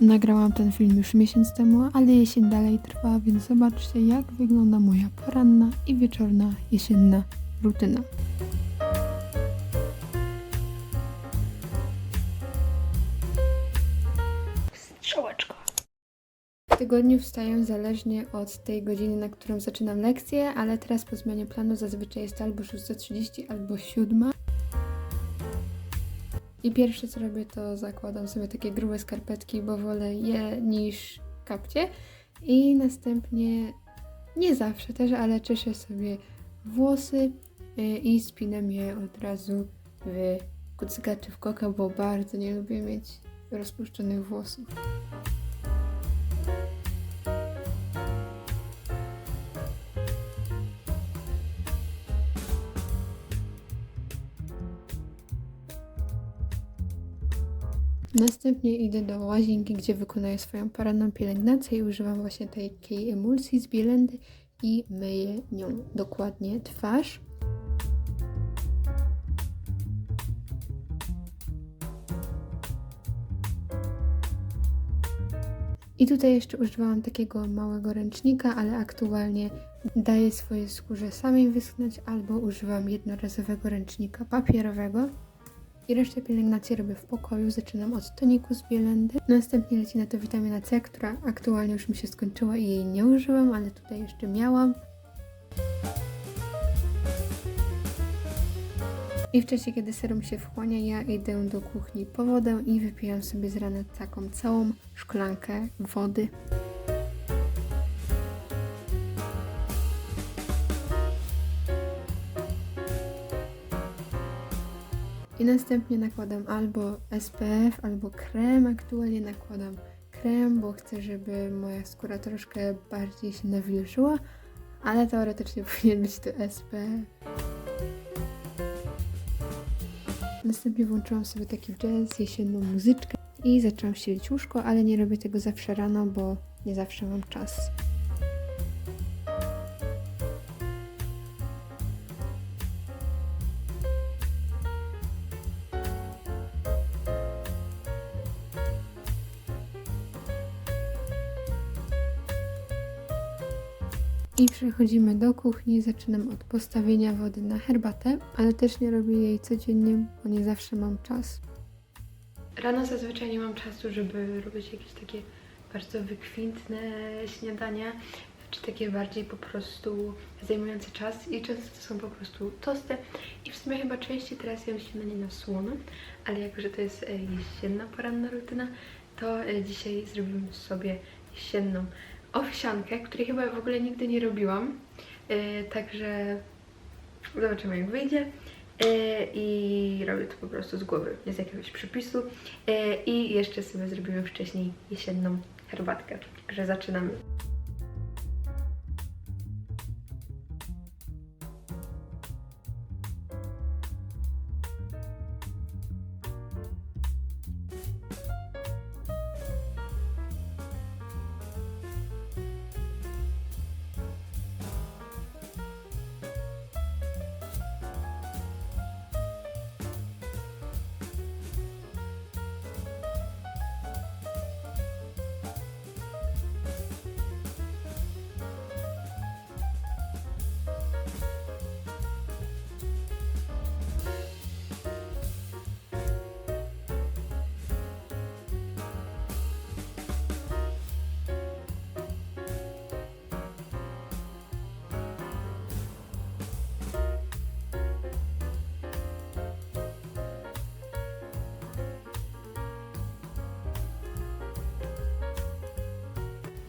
Nagrałam ten film już miesiąc temu, ale jesień dalej trwa, więc zobaczcie jak wygląda moja poranna i wieczorna jesienna rutyna. Strzałeczka. W tygodniu wstaję zależnie od tej godziny, na którą zaczynam lekcję, ale teraz po zmianie planu zazwyczaj jest albo 6.30, albo 7. I pierwsze co robię, to zakładam sobie takie grube skarpetki, bo wolę je niż kapcie. I następnie, nie zawsze też, ale czeszę sobie włosy y, i spinam je od razu w kucyka czy w koka, bo bardzo nie lubię mieć rozpuszczonych włosów. Następnie idę do łazienki, gdzie wykonuję swoją poranną pielęgnację i używam właśnie takiej emulsji z bielendy i myję nią dokładnie twarz. I tutaj jeszcze używałam takiego małego ręcznika, ale aktualnie daję swojej skórze samej wyschnąć albo używam jednorazowego ręcznika papierowego. I resztę pielęgnacji robię w pokoju. Zaczynam od toniku z bielendy. Następnie leci na to witamina C, która aktualnie już mi się skończyła i jej nie użyłam, ale tutaj jeszcze miałam. I w czasie, kiedy serum się wchłania, ja idę do kuchni po wodę i wypijam sobie z rana taką całą szklankę wody. I następnie nakładam albo SPF, albo krem. Aktualnie nakładam krem, bo chcę, żeby moja skóra troszkę bardziej się nawilżyła, ale teoretycznie powinien być to SPF. Następnie włączyłam sobie taki jazz, jesienną muzyczkę i zaczęłam ścielić łóżko, ale nie robię tego zawsze rano, bo nie zawsze mam czas. Przechodzimy do kuchni. Zaczynam od postawienia wody na herbatę, ale też nie robię jej codziennie, bo nie zawsze mam czas. Rano zazwyczaj nie mam czasu, żeby robić jakieś takie bardzo wykwintne śniadania, czy takie bardziej po prostu zajmujące czas i często to są po prostu tosty i w sumie chyba częściej teraz jem śniadanie na słono, ale jako, że to jest e, jesienna poranna rutyna, to e, dzisiaj zrobimy sobie jesienną owsiankę, której chyba w ogóle nigdy nie robiłam. Yy, także zobaczymy jak wyjdzie. Yy, I robię to po prostu z głowy, bez jakiegoś przepisu. Yy, I jeszcze sobie zrobimy wcześniej jesienną herbatkę. Także zaczynamy.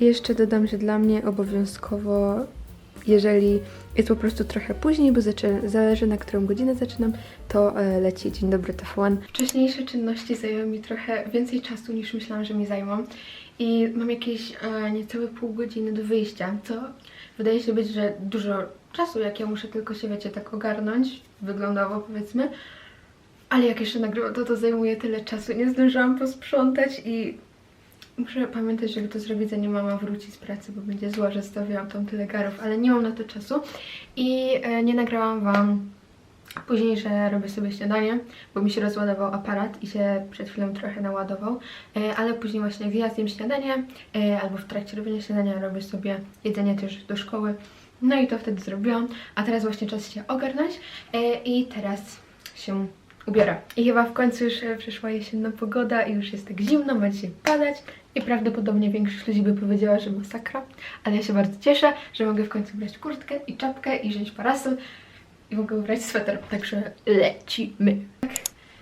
I jeszcze dodam, że dla mnie obowiązkowo, jeżeli jest po prostu trochę później, bo zależy na którą godzinę zaczynam, to e, leci Dzień Dobry TVN. Wcześniejsze czynności zajęły mi trochę więcej czasu niż myślałam, że mi zajmą. I mam jakieś e, niecałe pół godziny do wyjścia, co wydaje się być, że dużo czasu, jak ja muszę tylko się, wiecie, tak ogarnąć, wyglądowo powiedzmy. Ale jak jeszcze nagrywam, to to zajmuje tyle czasu. Nie zdążyłam posprzątać i Muszę pamiętać, żeby to zrobić zanim mama wróci z pracy, bo będzie zła, że stawiałam tam tyle garów, ale nie mam na to czasu i e, nie nagrałam Wam Później, że robię sobie śniadanie, bo mi się rozładował aparat i się przed chwilą trochę naładował. E, ale później właśnie jak ja zjem śniadanie, e, albo w trakcie robienia śniadania robię sobie jedzenie też do szkoły. No i to wtedy zrobiłam, a teraz właśnie czas się ogarnąć i teraz się ubiorę. I chyba w końcu już e, przyszła jesienna pogoda i już jest tak zimno, ma dzisiaj padać. I prawdopodobnie większość ludzi by powiedziała, że masakra, ale ja się bardzo cieszę, że mogę w końcu brać kurtkę i czapkę i wziąć parasol i mogę ubrać sweter, także lecimy. Tak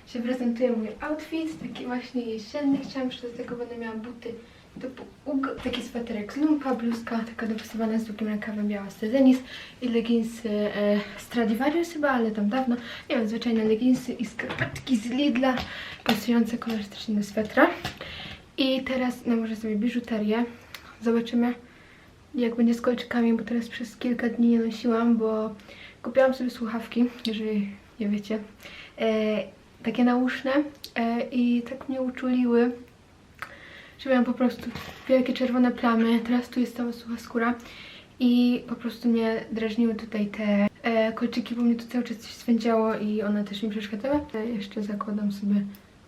się prezentuje mój outfit, taki właśnie jesienny, chciałam, że do tego będę miała buty taki sweterek z lumpa, bluzka taka dopasowana z długim rękawem biała z Denis i leginsy e, Stradivarius chyba, ale tam dawno, nie wiem, zwyczajne leginsy i skarpetki z Lidla, pasujące kolorystycznie do swetra. I teraz nałożę sobie biżuterię, zobaczymy jak będzie z kolczykami, bo teraz przez kilka dni nie nosiłam, bo kupiłam sobie słuchawki, jeżeli nie wiecie, e, takie nauszne e, i tak mnie uczuliły, że miałam po prostu wielkie czerwone plamy, teraz tu jest cała sucha skóra i po prostu mnie drażniły tutaj te e, kolczyki, bo mnie tu cały czas coś swędziało i one też mi przeszkadzały. E, jeszcze zakładam sobie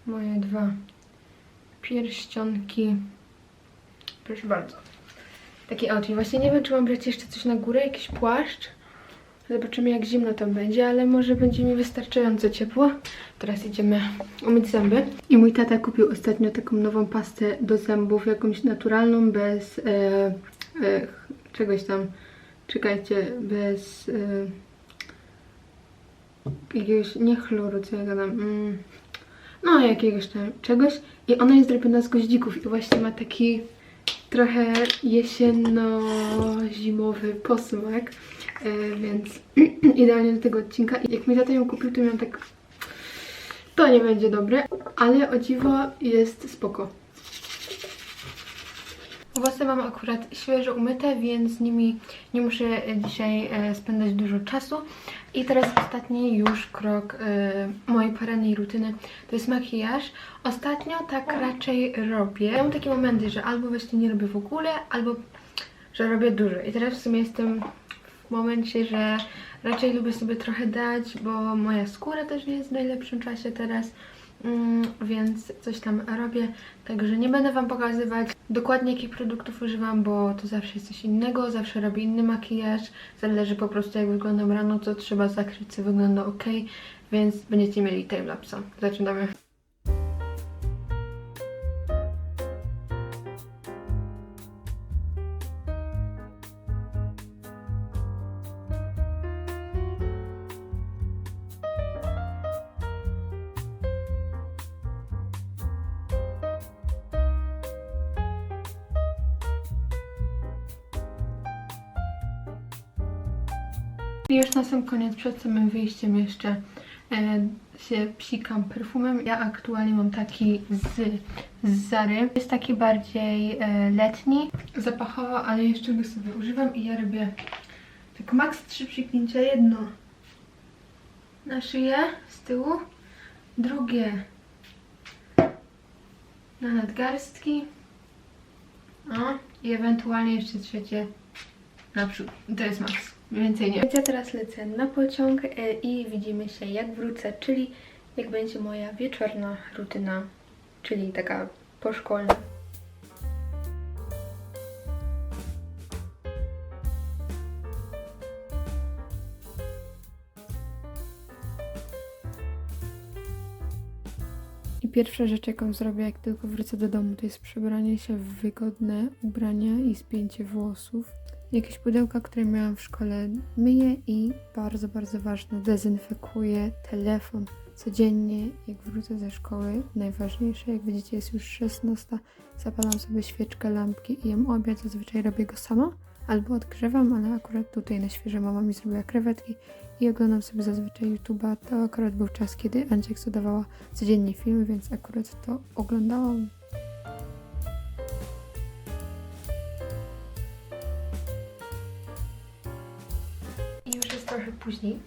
moje dwa pierścionki. Proszę bardzo. Taki outfit. Właśnie nie wiem, czy mam brać jeszcze coś na górę, jakiś płaszcz. Zobaczymy, jak zimno tam będzie, ale może będzie mi wystarczająco ciepło. Teraz idziemy umyć zęby. I mój tata kupił ostatnio taką nową pastę do zębów, jakąś naturalną, bez e, e, czegoś tam. Czekajcie, bez e, jakiegoś, nie chloru, co ja gadam. Mm, no, jakiegoś tam czegoś. I ona jest zrobiona z goździków i właśnie ma taki trochę jesienno-zimowy posmak, e, więc idealnie do tego odcinka. Jak mi tata ją kupił, to miałam tak... To nie będzie dobre, ale o dziwo jest spoko. Włosy mam akurat świeżo umyte, więc z nimi nie muszę dzisiaj e, spędzać dużo czasu. I teraz ostatni już krok e, mojej porannej rutyny to jest makijaż. Ostatnio tak raczej robię. Mam takie momenty, że albo właśnie nie robię w ogóle, albo że robię dużo. I teraz w sumie jestem w momencie, że raczej lubię sobie trochę dać, bo moja skóra też nie jest w najlepszym czasie teraz. Mm, więc coś tam robię, także nie będę Wam pokazywać dokładnie jakich produktów używam, bo to zawsze jest coś innego, zawsze robię inny makijaż, zależy po prostu jak wyglądam rano, co trzeba zakryć, co wygląda ok, więc będziecie mieli timelapsa. Zaczynamy. I już na sam koniec, przed samym wyjściem jeszcze e, się psikam perfumem. Ja aktualnie mam taki z, z Zary. Jest taki bardziej e, letni, zapachowo, ale jeszcze go sobie używam i ja robię tak max trzy psiknięcia. Jedno na szyję z tyłu, drugie na nadgarstki, o, i ewentualnie jeszcze trzecie naprzód. To jest max. Więcej nie. Więc ja teraz lecę na pociąg e, i widzimy się jak wrócę, czyli jak będzie moja wieczorna rutyna, czyli taka poszkolna. I pierwsza rzecz, jaką zrobię, jak tylko wrócę do domu, to jest przebranie się w wygodne ubrania i spięcie włosów. Jakieś pudełka, które miałam w szkole, myję i bardzo, bardzo ważne, dezynfekuję telefon codziennie, jak wrócę ze szkoły. Najważniejsze, jak widzicie, jest już 16. Zapalam sobie świeczkę, lampki i jem obiad. Zazwyczaj robię go sama albo odgrzewam, ale akurat tutaj na świeżo mama mi zrobiła krewetki i oglądam sobie zazwyczaj YouTube'a. To akurat był czas, kiedy Andziek dodawała codziennie filmy, więc akurat to oglądałam.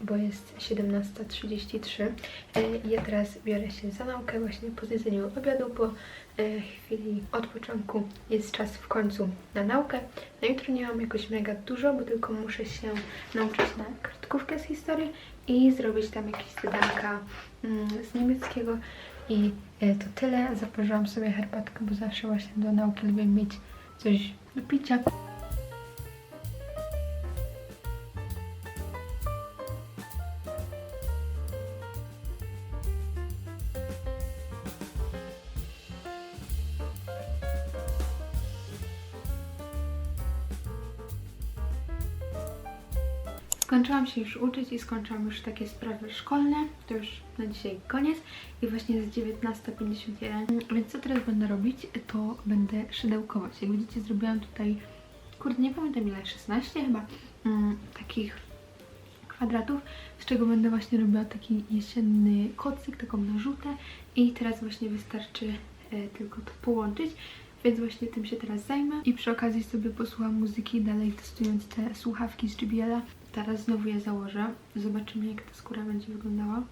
Bo jest 17.33. E, Ja teraz biorę się za naukę właśnie po zjedzeniu obiadu, po e, chwili odpoczynku jest czas w końcu na naukę. Na jutro nie mam jakoś mega dużo, bo tylko muszę się nauczyć na kartkówkę z historii i zrobić tam jakieś zadanka mm, z niemieckiego i e, to tyle. Zaparzyłam sobie herbatkę, bo zawsze właśnie do nauki lubię mieć coś do picia. Skończyłam się już uczyć i skończyłam już takie sprawy szkolne. To już na dzisiaj koniec. I właśnie jest 19.51. Więc co teraz będę robić? To będę szydełkować. Jak widzicie, zrobiłam tutaj, kurde, nie pamiętam ile, 16 chyba, mm, takich kwadratów, z czego będę właśnie robiła taki jesienny kocyk, taką narzutę. I teraz właśnie wystarczy e, tylko to połączyć. Więc właśnie tym się teraz zajmę i przy okazji sobie posłucham muzyki dalej testując te słuchawki z JBL-a. Teraz znowu je założę. Zobaczymy jak ta skóra będzie wyglądała.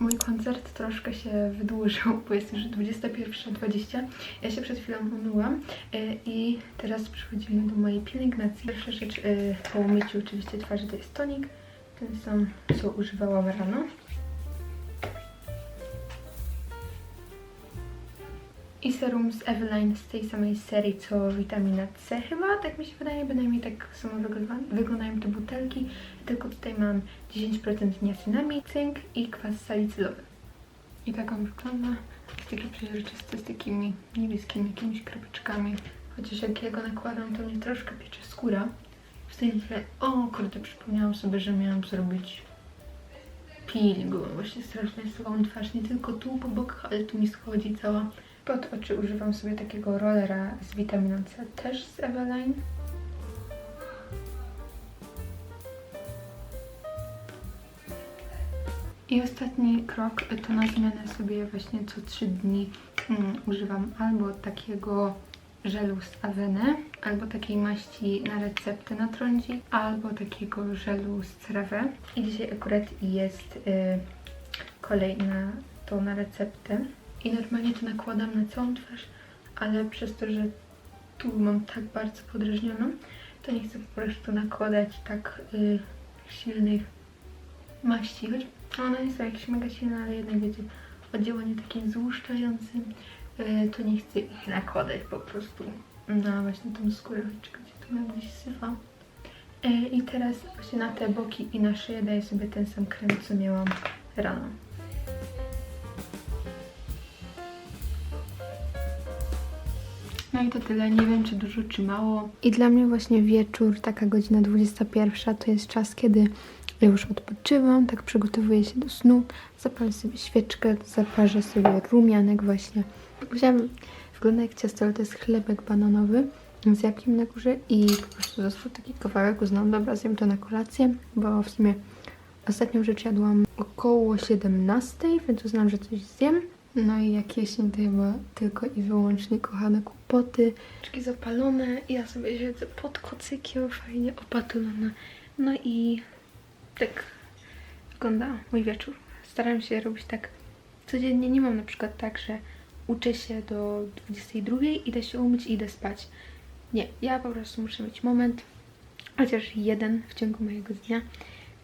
Mój koncert troszkę się wydłużył, bo jest już 21.20. Ja się przed chwilą umyłam e, i teraz przechodzimy do mojej pielęgnacji. Pierwsza rzecz e, po umyciu oczywiście twarzy to jest tonik. Ten sam, co używałam rano. I serum z Eveline z tej samej serii co witamina C chyba, tak mi się wydaje, bynajmniej tak samo wygląda, wyglądają te butelki, tylko tutaj mam 10% niacinamid, cynk i kwas salicylowy. I tak on wygląda, jest taki przeźroczysty z takimi niebieskimi jakimiś kropeczkami, chociaż jak ja go nakładam to mnie troszkę piecze skóra. W tej chwili, o kurde, przypomniałam sobie, że miałam zrobić peeling, bo właśnie strasznie suwałam twarz, nie tylko tu po bokach, ale tu mi schodzi cała. Pod oczy używam sobie takiego rollera z witaminą C, też z Eveline. I ostatni krok to na zmianę sobie właśnie co 3 dni mm, używam albo takiego żelu z aweny, albo takiej maści na receptę na trądzi, albo takiego żelu z CeraVe. I dzisiaj akurat jest y, kolej na to na receptę. I normalnie to nakładam na całą twarz, ale przez to, że tu mam tak bardzo podrażnioną, to nie chcę po prostu nakładać tak y, silnych maści. Choć one nie są jakieś mega silne, ale jednak wiecie, o działaniu takim złuszczającym, y, to nie chcę ich nakładać po prostu na właśnie tą skórę. Czekajcie, tu mam gdzieś syfa. Y, I teraz właśnie na te boki i na szyję daję sobie ten sam krem, co miałam rano. No i to tyle. Nie wiem, czy dużo, czy mało. I dla mnie właśnie wieczór, taka godzina 21, to jest czas, kiedy ja już odpoczywam, tak przygotowuję się do snu, zapalę sobie świeczkę, zaparzę sobie rumianek właśnie. Wziąłem, wygląda jak ciasto, ale to jest chlebek bananowy z jabłkiem na górze i po prostu został taki kawałek. Uznałam, dobra, zjem to na kolację, bo w sumie ostatnią rzecz jadłam około 17, więc uznałam, że coś zjem. No i jak jesień to chyba tylko i wyłącznie kochane kłopoty. Czki zapalone, ja sobie siedzę pod kocykiem, fajnie opatulona. No i tak wygląda mój wieczór. Staram się robić tak codziennie. Nie mam na przykład tak, że uczę się do 22, idę się umyć i idę spać. Nie, ja po prostu muszę mieć moment, chociaż jeden w ciągu mojego dnia,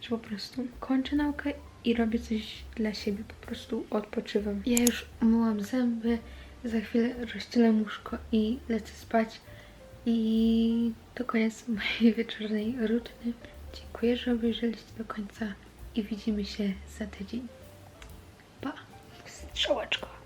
że po prostu kończę naukę i robię coś dla siebie, po prostu odpoczywam. Ja już umyłam zęby, za chwilę rozcielę łóżko i lecę spać. I to koniec mojej wieczornej rutyny. Dziękuję, że obejrzeliście do końca i widzimy się za tydzień. Pa! Strzałeczko.